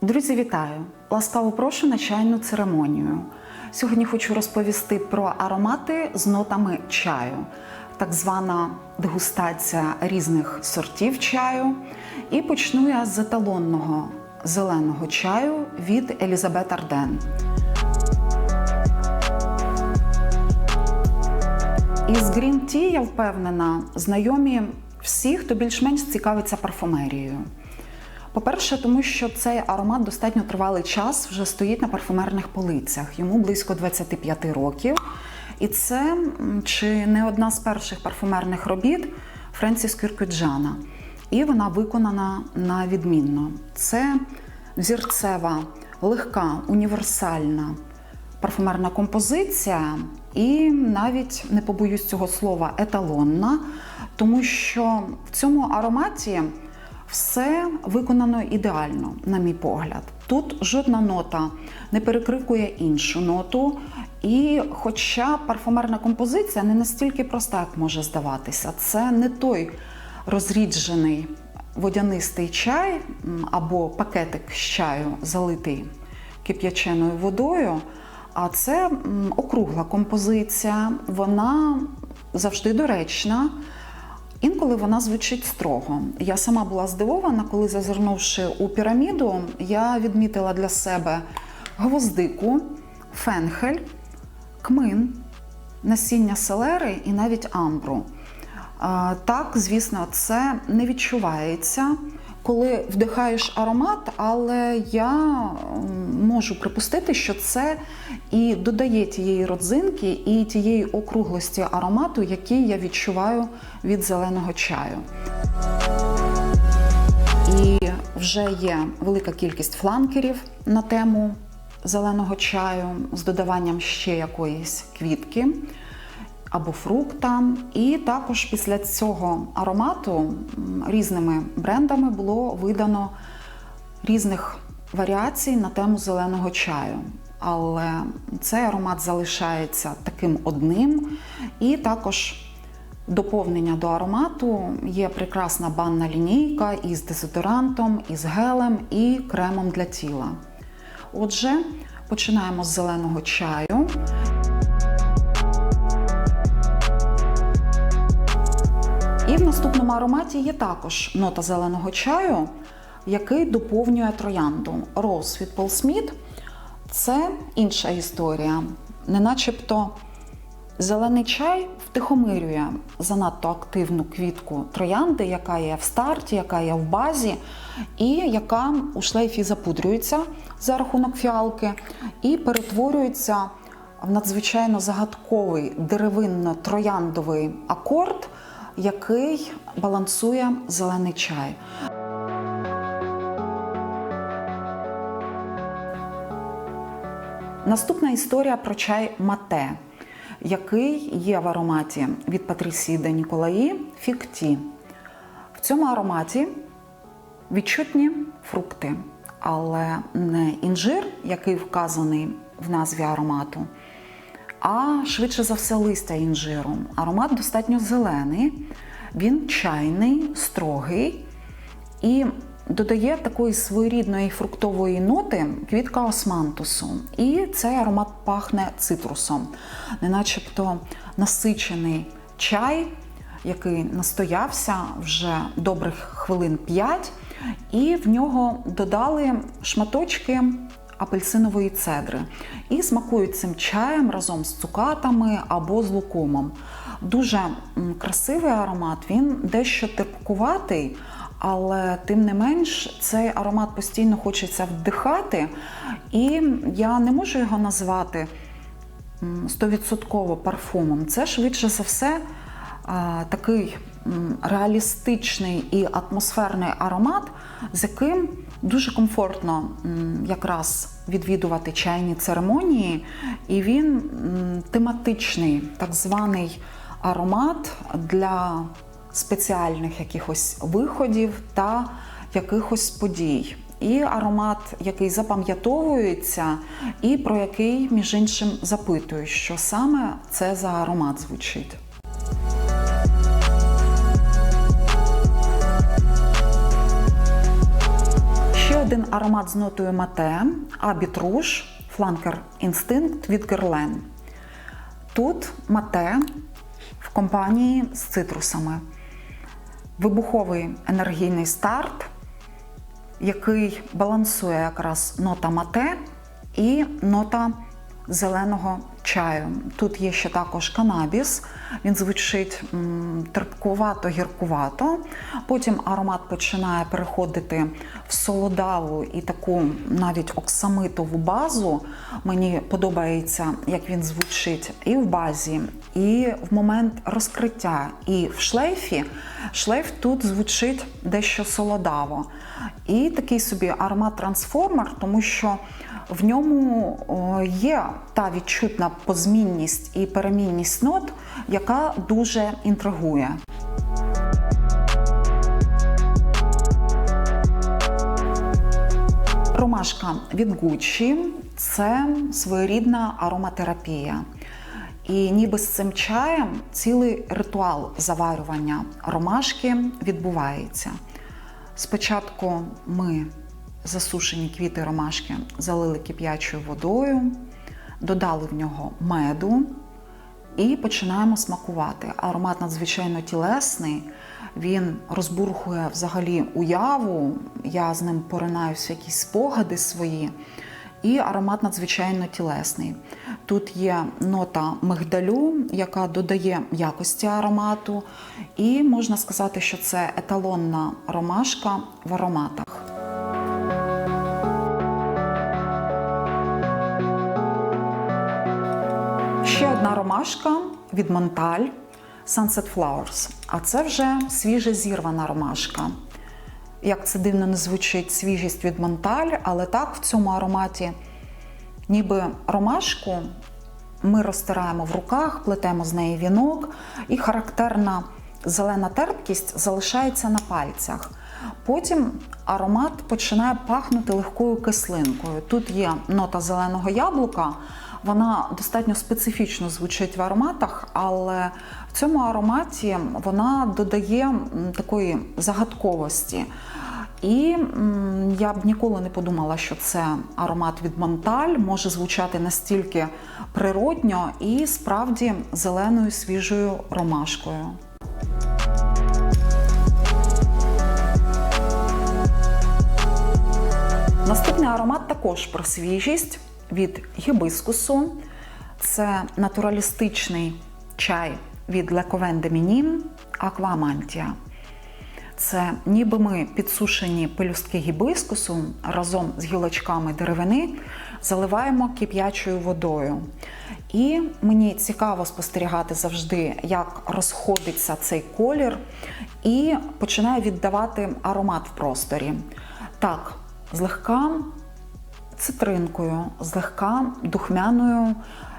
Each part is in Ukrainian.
Друзі, вітаю! Ласкаво прошу на чайну церемонію. Сьогодні хочу розповісти про аромати з нотами чаю, так звана дегустація різних сортів чаю. І почну я з еталонного зеленого чаю від Елізабет Арден. Із Green Tea, я впевнена, знайомі всі, хто більш-менш цікавиться парфумерією. По-перше, тому що цей аромат достатньо тривалий час вже стоїть на парфумерних полицях. Йому близько 25 років. І це чи не одна з перших парфумерних робіт Френсіс Кюркюджана. І вона виконана на відмінно. Це взірцева, легка, універсальна парфумерна композиція, і навіть не побоюсь цього слова еталонна, тому що в цьому ароматі все виконано ідеально, на мій погляд. Тут жодна нота не перекрикує іншу ноту. І хоча парфумерна композиція не настільки проста, як може здаватися, це не той розріджений водянистий чай або пакетик з чаю, залитий кип'яченою водою. А це округла композиція, вона завжди доречна. Інколи вона звучить строго. Я сама була здивована, коли зазирнувши у піраміду, я відмітила для себе гвоздику, фенхель, кмин, насіння селери і навіть амбру. Так, звісно, це не відчувається, коли вдихаєш аромат, але я можу припустити, що це і додає тієї родзинки і тієї округлості аромату, який я відчуваю від зеленого чаю. І вже є велика кількість фланкерів на тему зеленого чаю з додаванням ще якоїсь квітки або фрукта. І також після цього аромату різними брендами було видано різних варіацій на тему зеленого чаю. Але цей аромат залишається таким одним. І також доповнення до аромату є прекрасна банна лінійка із дезодорантом, із гелем і кремом для тіла. Отже, починаємо з зеленого чаю. І в наступному ароматі є також нота зеленого чаю, який доповнює троянду. Роуз від Пол Сміт це інша історія. Не начебто зелений чай втихомирює занадто активну квітку троянди, яка є в старті, яка є в базі, і яка у шлейфі запудрюється за рахунок фіалки і перетворюється в надзвичайно загадковий деревинно-трояндовий акорд, який балансує зелений чай. Наступна історія про чай мате, який є в ароматі від Патрісії де Ніколаї Фікті. В цьому ароматі відчутні фрукти, але не інжир, який вказаний в назві аромату, а швидше за все листя інжиру. Аромат достатньо зелений, він чайний, строгий і додає такої своєрідної фруктової ноти квітка османтусу. І цей аромат пахне цитрусом, не начебто насичений чай, який настоявся вже добрих хвилин 5, і в нього додали шматочки апельсинової цедри. І смакують цим чаєм разом з цукатами або з лукумом. Дуже красивий аромат, він дещо терпкуватий, але тим не менш цей аромат постійно хочеться вдихати, і я не можу його назвати м, стовідсотково парфумом. Це швидше за все такий реалістичний і атмосферний аромат, з яким дуже комфортно якраз відвідувати чайні церемонії, і він тематичний, так званий аромат для спеціальних якихось виходів та якихось подій. І аромат, який запам'ятовується, і про який, між іншим, запитують, що саме це за аромат звучить. Один аромат з нотою мате, абітруш, фланкер інстинкт від Герлен. Тут мате в компанії з цитрусами. Вибуховий енергійний старт, який балансує якраз нота мате і нота зеленого чаю. Тут є ще також канабіс, він звучить терпкувато-гіркувато. Потім аромат починає переходити в солодаву і таку навіть оксамитову базу. Мені подобається, як він звучить і в базі, і в момент розкриття, і в шлейфі. Шлейф тут звучить дещо солодаво. І такий собі аромат-трансформер, тому що в ньому є та відчутна позмінність і перемінність нот, яка дуже інтригує. Ромашка від Gucci – це своєрідна ароматерапія. І ніби з цим чаєм цілий ритуал заварювання ромашки відбувається. Спочатку ми засушені квіти ромашки залили кип'ячою водою, додали в нього меду і починаємо смакувати. Аромат надзвичайно тілесний, він розбурхує взагалі уяву, я з ним поринаюся якісь спогади свої. І аромат надзвичайно тілесний. Тут є нота мигдалю, яка додає якості аромату, і можна сказати, що це еталонна ромашка в ароматах. Ромашка від Монталь Sunset Flowers. А це вже свіже зірвана ромашка. Як це дивно не звучить свіжість від Монталь, але так в цьому ароматі, ніби ромашку ми розтираємо в руках, плетемо з неї вінок, і характерна зелена терпкість залишається на пальцях. Потім аромат починає пахнути легкою кислинкою. Тут є нота зеленого яблука, вона достатньо специфічно звучить в ароматах, але в цьому ароматі вона додає такої загадковості. І я б ніколи не подумала, що це аромат від Монталь може звучати настільки природньо і справді зеленою свіжою ромашкою. Наступний аромат також про свіжість від гібискусу. Це натуралістичний чай від Лековен де Аквамантія. Це ніби ми підсушені пелюстки гібискусу разом з гілочками деревини заливаємо кип'ячою водою. І мені цікаво спостерігати завжди, як розходиться цей колір, і починає віддавати аромат в просторі. Так, злегка цитринкою, злегка духмяною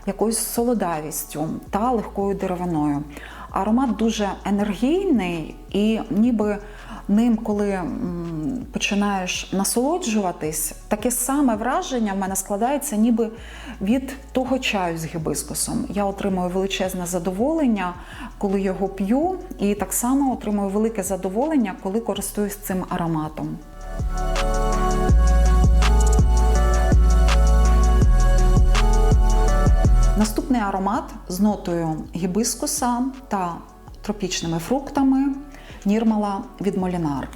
якоюсь солодавістю та легкою деревиною. Аромат дуже енергійний, і ніби ним, коли починаєш насолоджуватись, таке саме враження в мене складається ніби від того чаю з гібискусом. Я отримую величезне задоволення, коли його п'ю, і так само отримую велике задоволення, коли користуюсь цим ароматом. Наступний аромат з нотою гібискуса та тропічними фруктами Нірмала від Молінар.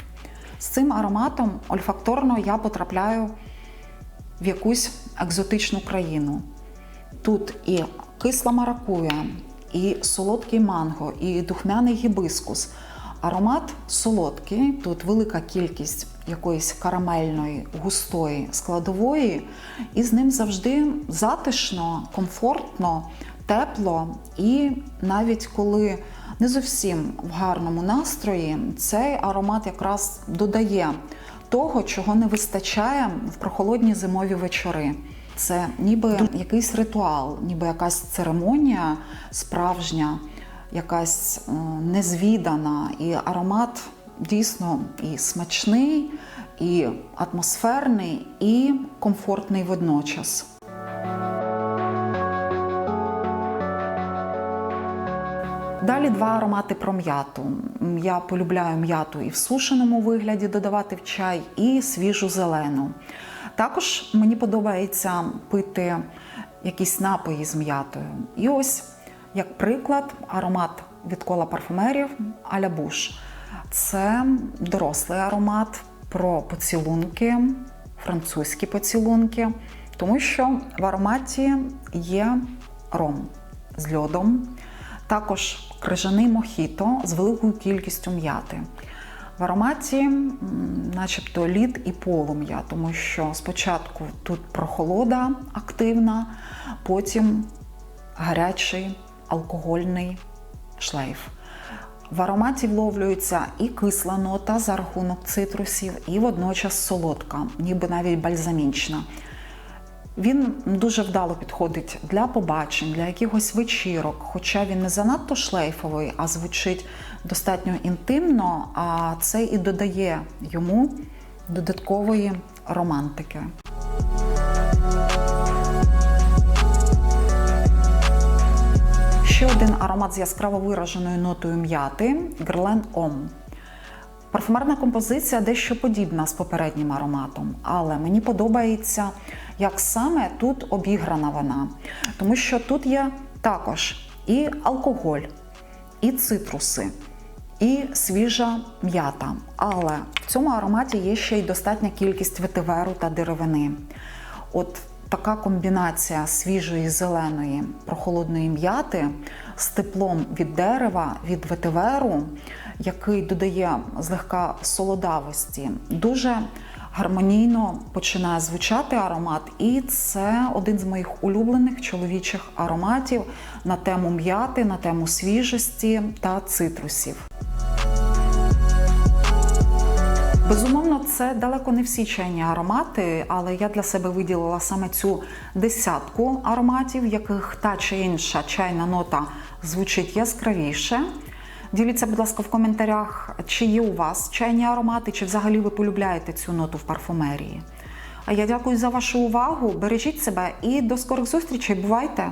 З цим ароматом ольфакторно я потрапляю в якусь екзотичну країну. Тут і кисла маракуя, і солодкий манго, і духмяний гібискус. Аромат солодкий, тут велика кількість якоїсь карамельної, густої складової, і з ним завжди затишно, комфортно, тепло. І навіть коли не зовсім в гарному настрої, цей аромат якраз додає того, чого не вистачає в прохолодні зимові вечори. Це ніби якийсь ритуал, ніби якась церемонія справжня, якась е, незвідана, і аромат дійсно і смачний, і атмосферний, і комфортний водночас. Далі два аромати про м'яту. Я полюбляю м'яту і в сушеному вигляді додавати в чай, і свіжу зелену. Також мені подобається пити якісь напої з м'ятою. І ось, як приклад, аромат від кола парфумерів Аля Буш. Це дорослий аромат про поцілунки, французькі поцілунки, тому що в ароматі є ром з льодом, також крижаний мохіто з великою кількістю м'яти. В ароматі, начебто, лід і полум'я, тому що спочатку тут прохолода активна, потім гарячий алкогольний шлейф. В ароматі вловлюється і кисла нота за рахунок цитрусів, і водночас солодка, ніби навіть бальзамічна. Він дуже вдало підходить для побачень, для якихось вечірок, хоча він не занадто шлейфовий, а звучить достатньо інтимно, а це і додає йому додаткової романтики. Ще один аромат з яскраво вираженою нотою м'яти Guerlain Homme. Парфумерна композиція дещо подібна з попереднім ароматом, але мені подобається, як саме тут обіграна вона, тому що тут є також і алкоголь, і цитруси, і свіжа м'ята. Але в цьому ароматі є ще й достатня кількість ветиверу та деревини. От така комбінація свіжої зеленої прохолодної м'яти з теплом від дерева, від ветиверу, який додає злегка солодавості, дуже гармонійно починає звучати аромат, і це один з моїх улюблених чоловічих ароматів на тему м'яти, на тему свіжості та цитрусів. Безумовно, це далеко не всі чайні аромати, але я для себе виділила саме цю десятку ароматів, яких та чи інша чайна нота звучить яскравіше. Діліться, будь ласка, в коментарях, чи є у вас чайні аромати, чи взагалі ви полюбляєте цю ноту в парфумерії. А я дякую за вашу увагу. Бережіть себе і до скорих зустрічей. Бувайте!